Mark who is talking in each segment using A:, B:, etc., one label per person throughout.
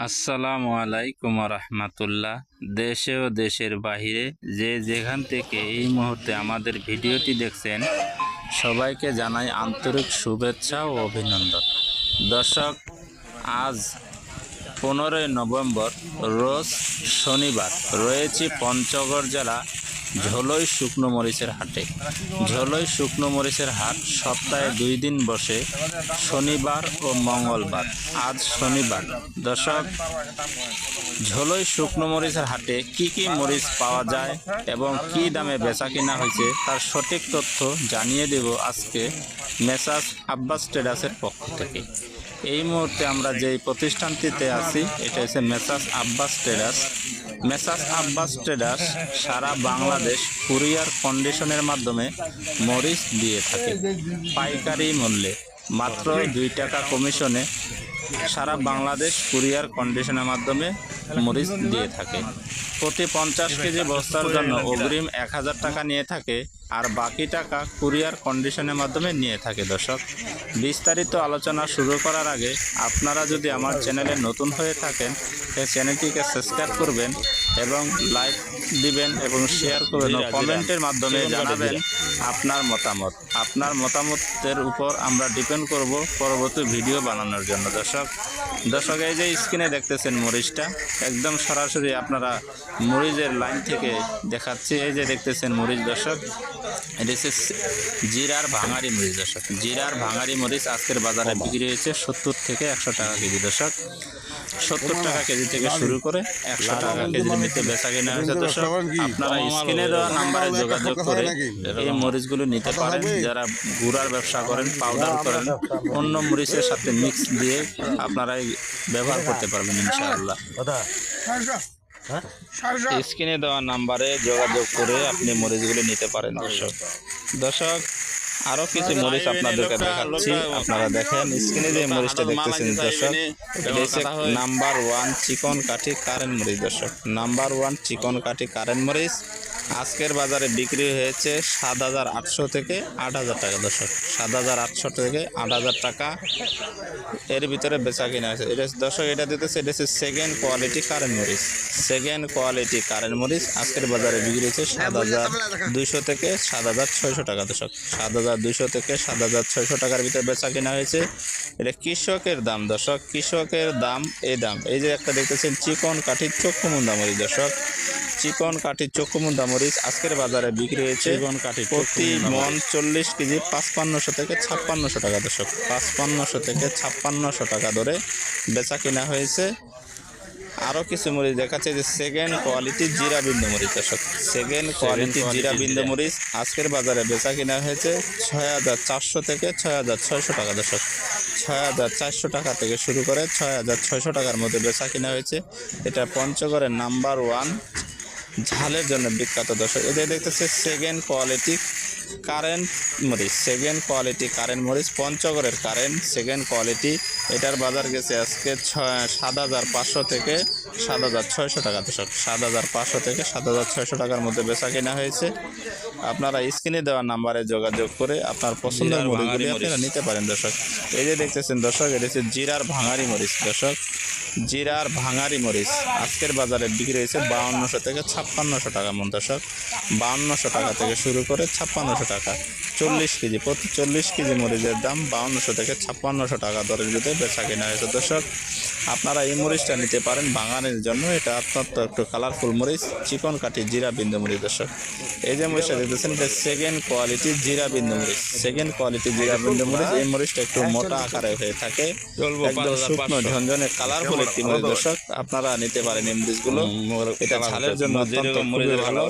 A: আসসালামু আলাইকুম রহমাতুল্লাহ দেশে ও দেশের বাহিরে যে যেখান থেকে এই মুহূর্তে আমাদের ভিডিওটি দেখছেন, সবাইকে জানাই আন্তরিক শুভেচ্ছা ও অভিনন্দন। দর্শক, আজ পনেরোই নভেম্বর, রোজ শনিবার রয়েছে পঞ্চগড় জেলা ঝোলই শুকনো মরিচের হাটে। ঝোলই শুকনো মরিচের হাট সপ্তাহে দুই দিন বসে, শনিবার ও মঙ্গলবার। আজ শনিবার। দর্শক, ঝোলই শুকনো মরিচের হাটে কি কি মরিচ পাওয়া যায় এবং কি দামে বেচা কিনা হয়েছে তার সঠিক তথ্য জানিয়ে দেব আজকে মেসাজ আব্বাস ট্রেডার্সের পক্ষ থেকে। এই মুহূর্তে আমরা যেই প্রতিষ্ঠানটিতে আছি, এটা হচ্ছে Messrs Abbas traders. Messrs Abbas traders সারা বাংলাদেশ কুরিয়ার কন্ডিশনের মাধ্যমে মরিচ দিয়ে থাকে, পাইকারি মূল্যে। মাত্র দুই টাকা কমিশনে সারা বাংলাদেশ কুরিয়ার কন্ডিশনের মাধ্যমে মরিচ দিয়ে থাকে। প্রতি পঞ্চাশ কেজি বস্তার জন্য অগ্রিম এক হাজার টাকা নিয়ে থাকে আর বাকি টাকা কুরিয়ার কন্ডিশনের মাধ্যমে নিয়ে থাকে দর্শক। বিস্তারিত আলোচনা শুরু করার আগে আপনারা যদি আমার চ্যানেলে নতুন হয়ে থাকেন এই চ্যানেলটিকে সাবস্ক্রাইব করবেন এবং লাইক দিবেন এবং শেয়ার করবেন কমেন্টের মাধ্যমে জানাবেন আপনার মতামত। আপনার মতামতের উপর আমরা ডিপেন্ড করব পরবর্তী ভিডিও বানানোর জন্য দর্শক। দর্শক এই যে স্ক্রিনে দেখতেছেন মরিচটা একদম সরাসরি আপনারা মরিচের লাইন থেকে দেখাচ্ছি। এই যে দেখতেছেন মরিচ দর্শক। এটা হচ্ছে জিরার ভাঙারি মরিচ দর্শক। জিরার ভাঙারি মরিচ আজকের বাজারে বিক্রি হয়েছে সত্তর থেকে একশো টাকা কেজি দর্শক। সত্তর টাকা কেজি থেকে শুরু করে একশো টাকা কেজির মধ্যে বেচা কেনা হয়েছে দর্শক। আপনারা স্ক্রিনে দেওয়া নাম্বারে যোগাযোগ করে এই মরিচগুলো নিতে পারেন। যারা গুড়ার ব্যবসা করেন পাউডার করেন অন্য মরিচের সাথে মিক্স দিয়ে আপনারা ব্যবহার করতে পারবেন ইনশাআল্লাহ। স্ক্রিনে দেওয়া নাম্বারে যোগাযোগ করে আপনি মরিচগুলো নিতে পারেন দর্শক। দর্শক আরও কিছু মরিচ আপনাদেরকে দেখাচ্ছি। আপনারা দেখেন স্ক্রিনে যে মরিচটা দেখতেছেন দর্শক নাম্বার ওয়ান চিকন কাঠি কারেন্ট মরিচ দর্শক। নাম্বার ওয়ান চিকন কাঠি কারেন্ট মরিচ। আজকের বাজারে বিক্রি হয়েছে সাত হাজার আটশো থেকে আট হাজার টাকা, দর্শক। সাত হাজার আটশো থেকে আট হাজার টাকা এর ভিতরে বেচা কিনা আছে এটা দর্শক, এটা দিতেছে এটা হচ্ছে সেকেন্ড কোয়ালিটি কারেন্ট মরিচ। সেকেন্ড কোয়ালিটি কারেন্ট মরিচ আজকের বাজারে বিক্রি হয়েছে সাত হাজার দুইশো থেকে সাত হাজার ছয়শো টাকা, দর্শক। সাত হাজার দুইশো থেকে সাত হাজার ছয়শো টাকার ভিতরে বেচা কিনা হয়েছে। এটা কৃষকের দাম, দর্শক। কৃষকের দাম, এই দাম। এই যে একটা দেখতেছেন চিকন কাঠির চক্ষুমুন্দা মরিচ, দর্শক। চিকন কাঠির চক্ষুমুন্দা মরিচ আজকের বাজারে বিক্রি হয়েছে চিকন কাঠি প্রতি মন চল্লিশ কেজি পাঁচপান্নশো থেকে ছাপ্পান্নশো টাকা দর্শক। পাঁচপান্নশো থেকে ছাপ্পান্নশো টাকা ধরে বেচা কিনা হয়েছে। আরও কিছু মরিচ দেখাচ্ছে যে সেকেন্ড কোয়ালিটি জিরা বিন্দু মরিচ দর্শক। সেকেন্ড কোয়ালিটি জিরা বিন্দু মরিচ আজকের বাজারে বেচা কিনা হয়েছে ছয় হাজার চারশো থেকে ছয় হাজার ছয়শো টাকা দর্শক। ছয় হাজার চারশো টাকা থেকে শুরু করে ছয় হাজার ছয়শো টাকার মধ্যে বেচা কিনা হয়েছে। এটা পঞ্চগড়ের নাম্বার ওয়ান ঝালের জন্য বিখ্যাত দর্শক। এদের দেখতেছে সেকেন্ড কোয়ালিটি কারেন্ট মরিচ। সেকেন্ড কোয়ালিটি কারেন্ট মরিচ পঞ্চগড়ের কারেন্ট সেকেন্ড কোয়ালিটি এটার বাজার গেছে আজকে ছয় সাত হাজার পাঁচশো থেকে সাত হাজার ছয়শো টাকা দর্শক। সাত হাজার পাঁচশো থেকে সাত হাজার ছয়শো টাকার মধ্যে বেচা কেনা হয়েছে। আপনারা স্ক্রিনে দেওয়া নাম্বারে যোগাযোগ করে আপনার পছন্দের মরিচগুলি আপনারা নিতে পারেন দর্শক। এই যে দেখতেছেন দর্শক এটা হচ্ছে জিরার ভাঙারি মরিচ দর্শক। জিরার ভাঙারি মরিচ। আজকের বাজারে বিক্রি হয়েছে বাউন্নশো থেকে ছাপ্পান্নশো টাকা মন বাউন্নশো টাকা থেকে শুরু করে ছাপ্পান্নশো টাকা। চল্লিশ কেজি, প্রতি চল্লিশ কেজি মরিচের দাম বাউন্নশো থেকে ছাপ্পান্নশো টাকা দরের ভিতরে বেচা কেনা হয়েছে দর্শক। আপনারা এই মরিচটা নিতে পারেন বাঙালির জন্য। এটা অত্যন্ত একটু কালারফুল মরিচ চিকন কাঠি জিরা বিন্দু মরিচ দর্শক। এই যে মরিচটা দেখতেছেন এটা সেকেন্ড কোয়ালিটি জিরা বিন্দু মরিচ। সেকেন্ড কোয়ালিটি জিরা বিন্দু মরিচ এই মরিচটা একটু মোটা আকারে হয়ে থাকে। একদম শুকনো ঝনঝনে কালারফুল একটি মরিচ দর্শক। আপনারা নিতে পারেন এই মরিচগুলো। এটা ঝালের জন্য অত্যন্ত খুবই ভালো।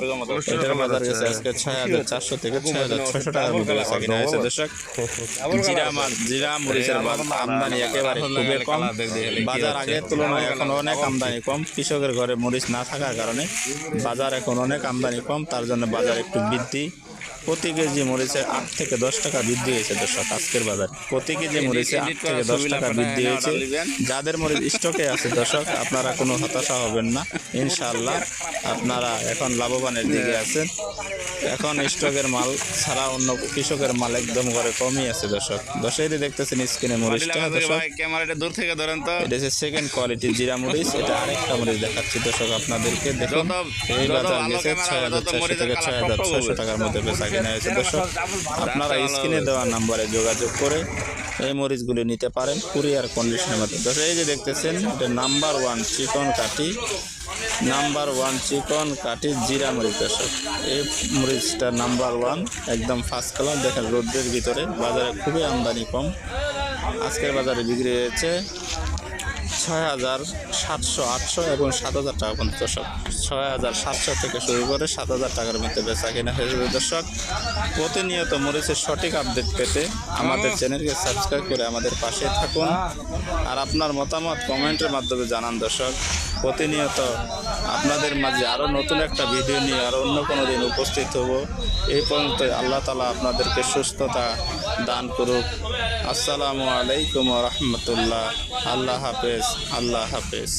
A: এটার বাজার গেছে আজকে ছয় হাজার চারশো থেকে ছয় হাজার ছয়শো টাকার মধ্যে বেচা কিনা হয়েছে দর্শক। জিরা জিরা মরিচের আমদানি একেবারে খুবই কম। বাজার আগের তুলনায় এখন অনেক আমদানি কম। কৃষকের ঘরে মরিচ না থাকার কারণে বাজার এখন অনেক আমদানি কম। তার জন্য বাজার একটু বৃদ্ধি। প্রতি কেজি মরিচে আট থেকে দশ টাকা বৃদ্ধি হয়েছে দর্শক আজকের বাজারে। প্রতি কেজি মরিচে আট থেকে দশ টাকা বৃদ্ধি হয়েছে। যাদের মরিচ স্টকে আছে দর্শক আপনারা কোনো হতাশা হবেন না। ইনশাআল্লাহ আপনারা এখন লাভবানের দিকে আছেন। এখন স্টকের মাল ছাড়া অন্য কৃষকের মাল একদম ঘরে কমই আছে দর্শক। দর্শক এই যে দেখতেছেন স্ক্রিনে মরিচটা দর্শক।
B: ক্যামেরাটা দূর থেকে ধরেন তো।
A: এটা হচ্ছে সেকেন্ড কোয়ালিটি জিরা মরিচ এটা আরেকটা মরিচ দেখাচ্ছি দর্শক আপনাদেরকে। দেখুন এই বাজার গেছে ছয় হাজার চারশো থেকে ছয় হাজার ছয়শো। টাকার মধ্যে বেচা কিনা হয়েছে দর্শক আপনারা স্ক্রিনে দেওয়া নাম্বারে যোগাযোগ করে এই মরিচগুলি নিতে পারেন কুরিয়ার কন্ডিশনের মধ্যে। দর্শক এই যে দেখতেছেন এটা নাম্বার ওয়ান চিকন কাঠি নাম্বার ওয়ান চিকন কাঠি জিরা মরিচ দর্শক। এই মরিচটা নাম্বার ওয়ান একদম ফার্স্ট কালার দেখেন রোদ্রের ভিতরে বাজারে খুবই আমদানি কম। আজকের বাজারে বিক্রি হয়েছে ছয় হাজার সাতশো আটশো এবং সাত হাজার টাকা পর্যন্ত দর্শক। ছয় হাজার সাতশো থেকে শুরু করে সাত হাজার টাকার মধ্যে বেচা কিনা হয়েছে দর্শক, প্রতিনিয়ত মরিচের সঠিক আপডেট পেতে আমাদের চ্যানেলকে সাবস্ক্রাইব করে আমাদের পাশে থাকুন। আর আপনার মতামত কমেন্টের মাধ্যমে জানান দর্শক। প্রতিনিয়ত আপনাদের মাঝে আরও নতুন একটা ভিডিও নিয়ে আরও অন্য কোনো দিন উপস্থিত হব। এই পর্যন্ত আল্লাহ তালা আপনাদেরকে সুস্থতা দান করুক। আসসালামু আলাইকুম রহমতুল্লাহ। আল্লাহ হাফেজ আল্লাহ হাফেজ।